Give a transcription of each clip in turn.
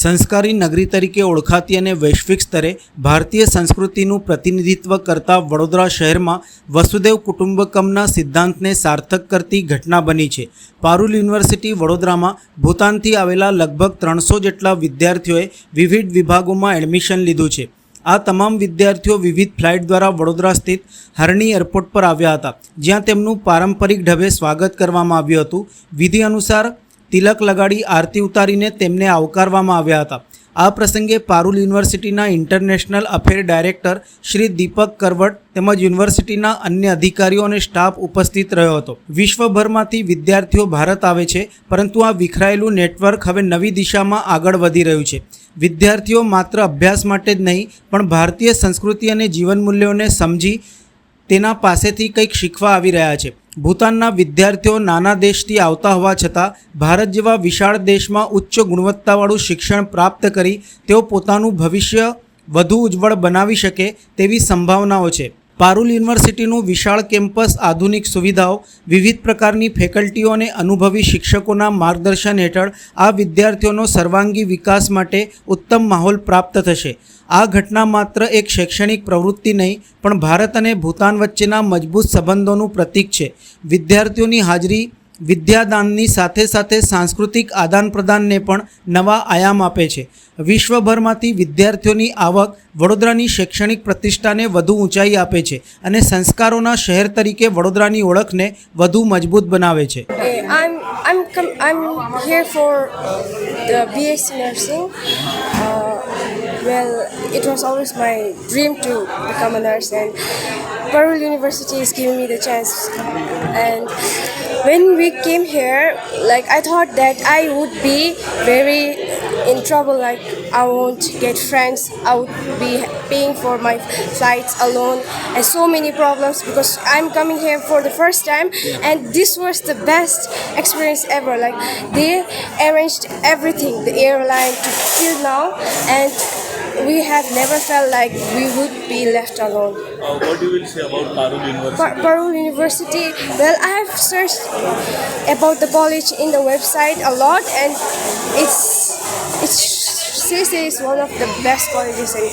સંસ્કારી નગરી તરીકે ઓળખાતી અને વૈશ્વિક સ્તરે ભારતીય સંસ્કૃતિનું પ્રતિનિધિત્વ કરતા વડોદરા શહેરમાં વસુદેવ કુટુંબકમના સિદ્ધાંતને સાર્થક કરતી ઘટના બની છે. પારુલ યુનિવર્સિટી વડોદરામાં ભૂતાનથી આવેલા લગભગ ત્રણસો જેટલા વિદ્યાર્થીઓએ વિવિધ વિભાગોમાં એડમિશન લીધું છે. આ તમામ વિદ્યાર્થીઓ વિવિધ ફ્લાઇટ દ્વારા વડોદરા સ્થિત હરણી એરપોર્ટ પર આવ્યા હતા, જ્યાં તેમનું પારંપરિક ઢબે સ્વાગત કરવામાં આવ્યું હતું. વિધિ અનુસાર તિલક લગાડી આરતી ઉતારીને તેમને આવકારવામાં આવ્યા હતા. આ પ્રસંગે પારુલ યુનિવર્સિટીના international affair director Shri Deepak Karvat તેમજ યુનિવર્સિટીના અન્ય અધિકારીઓ અને સ્ટાફ ઉપસ્થિત રહ્યો હતો. વિશ્વભરમાંથી વિદ્યાર્થીઓ ભારત આવે છે, પરંતુ આ વિખરાયેલું નેટવર્ક હવે નવી દિશામાં આગળ વધી રહ્યું છે. વિદ્યાર્થીઓ માત્ર અભ્યાસ માટે જ નહીં, પણ ભારતીય સંસ્કૃતિ અને જીવન મૂલ્યોને સમજી તેના પાસેથી કંઈક શીખવા આવી રહ્યા છે. ભૂતાનના વિદ્યાર્થીઓ નાના દેશથી આવતા હોવા છતાં, ભારત જેવા વિશાળ દેશમાં ઉચ્ચ ગુણવત્તાવાળું શિક્ષણ પ્રાપ્ત કરી તેઓ પોતાનું ભવિષ્ય વધુ ઉજ્જવળ બનાવી શકે તેવી સંભાવનાઓ છે. પારુલ યુનિવર્સિટીનું વિશાળ કેમ્પસ આધુનિક સુવિધાઓ, વિવિધ પ્રકારની ફેકલ્ટીઓ અને અનુભવી શિક્ષકોના માર્ગદર્શન હેઠળ આ વિદ્યાર્થીઓનો સર્વાંગી વિકાસ માટે ઉત્તમ માહોલ પ્રાપ્ત થશે. આ ઘટના માત્ર એક શૈક્ષણિક પ્રવૃત્તિ નહીં, પણ ભારત અને ભૂતાન વચ્ચેના મજબૂત સંબંધોનું પ્રતીક છે. વિદ્યાર્થીઓની હાજરી, વિદ્યાદાનની સાથે સાથે સાંસ્કૃતિક આદાન પ્રદાનને પણ નવા આયામ આપે છે. વિશ્વભરમાંથી વિદ્યાર્થીઓની આવક વડોદરાની શૈક્ષણિક પ્રતિષ્ઠાને વધુ ઊંચાઈ આપે છે અને સંસ્કારોના શહેર તરીકે વડોદરાની ઓળખને વધુ મજબૂત બનાવે છે. I'm I'm I'm here for the BSc nursing. Well, it was always my dream to become a nurse, and Parul University is giving me the chance. And when we came here, like I thought that I would be very in trouble. Like I won't get friends. I would be paying for my flights alone, and so many problems because I'm coming here for the first time, and this was the best experience ever. Like they arranged everything, the airline to till now, and we have never felt like we would be left alone. Uh, what do you will say about Parul University? Par- Parul University. Well, I have searched about the college in the website a lot, and it's it's says it's one of the best colleges in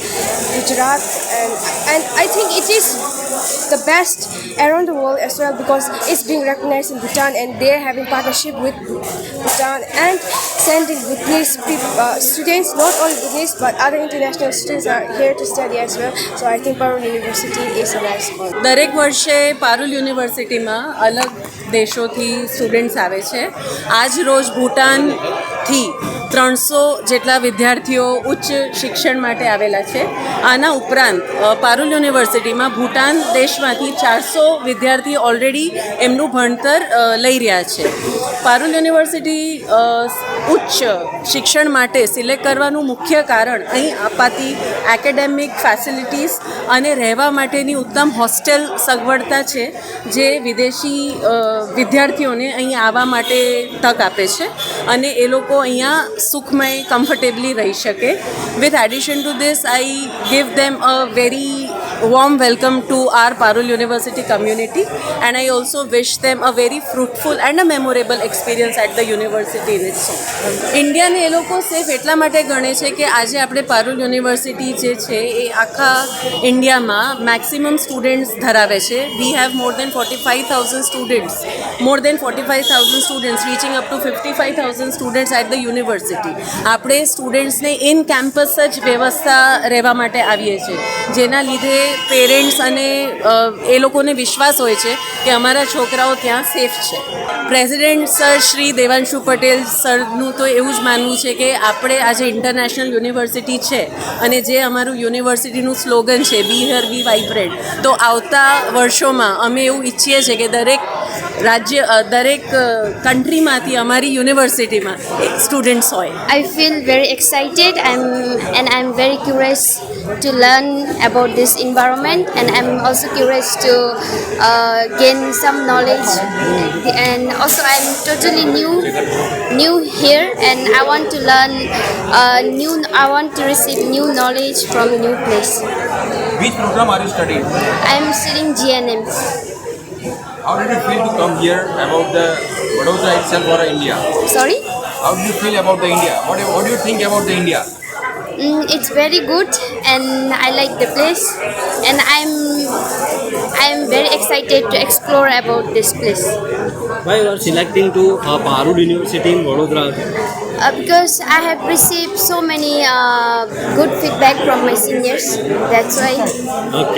Gujarat, and and I think it is the best around the world as well because it's being recognized in Bhutan, and they're having partnership with Bhutan and sending Bhutanese people, uh, students, not only Bhutanese but other international students are here to study as well. So I think Parul University is a nice one. દરેક વર્ષે પારુલ યુનિવર્સિટીમાં અલગ દેશોથી students આવે છે આજ રોજ ભૂટાનથી ત્રણસો જેટલા વિદ્યાર્થીઓ ઉચ્ચ શિક્ષણ માટે આવેલા છે. આના ઉપરાંત પારુલ યુનિવર્સિટીમાં ભૂટાન દેશમાંથી ચારસો વિદ્યાર્થી ઓલરેડી એમનું ભણતર લઈ રહ્યા છે. પારુલ યુનિવર્સિટી ઉચ્ચ શિક્ષણ માટે સિલેક્ટ કરવાનું મુખ્ય કારણ અહીં અપાતી એકેડેમિક ફેસિલિટીઝ અને રહેવા માટેની ઉત્તમ હોસ્ટેલ સગવડતા છે, જે વિદેશી વિદ્યાર્થીઓને અહીં આવવા માટે તક આપે છે અને એ લોકો અહીંયા સુખમય કમ્ફર્ટેબલી રહી શકે with addition to this I give them a very warm welcome to our Parul University community and I also wish them a very fruitful and a memorable experience at the university in its own. ઇન્ડિયાને એ લોકો safe એટલા માટે ગણે છે કે આજે આપણે પારુલ યુનિવર્સિટી જે છે એ આખા ઇન્ડિયામાં મેક્સિમમ સ્ટુડન્ટ્સ ધરાવે છે. We have more than forty five thousand students more than forty five thousand students reaching up to fifty five thousand students at the university આપણે સ્ટુડન્ટ્સને ઇન કેમ્પસ જ વ્યવસ્થા રહેવા માટે આવીએ છીએ. જેના લીધે પેરેન્ટ્સ અને એ લોકોને વિશ્વાસ હોય છે કે અમારા છોકરાઓ ત્યાં સેફ છે. પ્રેસિડેન્ટ સર શ્રી દેવાંશુ પટેલ સરનું તો એવું જ માનવું છે કે આપણે આજે ઇન્ટરનેશનલ યુનિવર્સિટી છે અને જે અમારું યુનિવર્સિટીનું સ્લોગન છે બી હર બી વાઇબ્રન્ટ તો આવતા વર્ષોમાં અમે એવું ઈચ્છીએ છીએ કે દરેક રાજ્ય અ, દરેક કન્ટ્રીમાંથી અમારી યુનિવર્સિટીમાં સ્ટુડન્ટ્સ હોય I feel very excited I'm, and I'm very curious to learn about this environment and I'm also curious to uh, gain some knowledge and also I'm totally new new here and I want to learn uh, new I want to receive new knowledge from a new place. Which program are you studying? I'm studying GNM. How did you feel to come here about the Vadodara itself or India? Sorry? How do you feel about the India? What do you, what do you think about the India? Mm, it's very good and I like the place and I'm I'm very excited to explore about this place Why you are selecting to uh, Parul University in Vadodara? uh, because I have received so many uh, good feedback from my seniors. That's why. Okay.